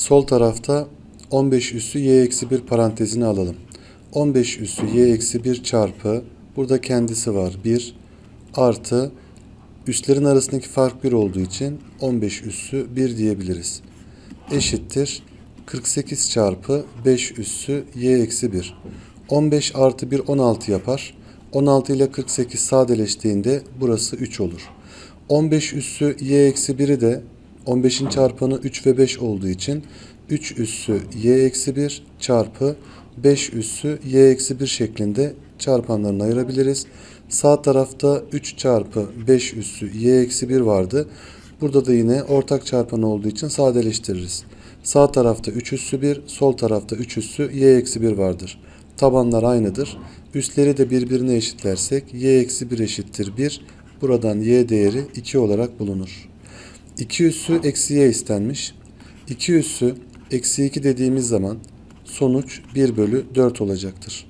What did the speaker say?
Sol tarafta 15 üssü y eksi 1 parantezini alalım. 15 üssü y eksi 1 çarpı burada kendisi var 1 artı üslerin arasındaki fark 1 olduğu için 15 üssü 1 diyebiliriz. Eşittir 48 çarpı 5 üssü y eksi 1. 15 artı 1 16 yapar. 16 ile 48 sadeleştiğinde burası 3 olur. 15 üssü y eksi 1'i de 15'in çarpanı 3 ve 5 olduğu için 3 üssü y eksi 1 çarpı 5 üssü y eksi 1 şeklinde çarpanlarını ayırabiliriz. Sağ tarafta 3 çarpı 5 üssü y eksi 1 vardı. Burada da yine ortak çarpan olduğu için sadeleştiririz. Sağ tarafta 3 üssü 1, sol tarafta 3 üssü y eksi 1 vardır. Tabanlar aynıdır. Üstleri de birbirine eşitlersek y eksi 1 eşittir 1. Buradan y değeri 2 olarak bulunur. 2 üssü eksi y istenmiş. 2 üssü eksi 2 dediğimiz zaman sonuç 1 bölü 4 olacaktır.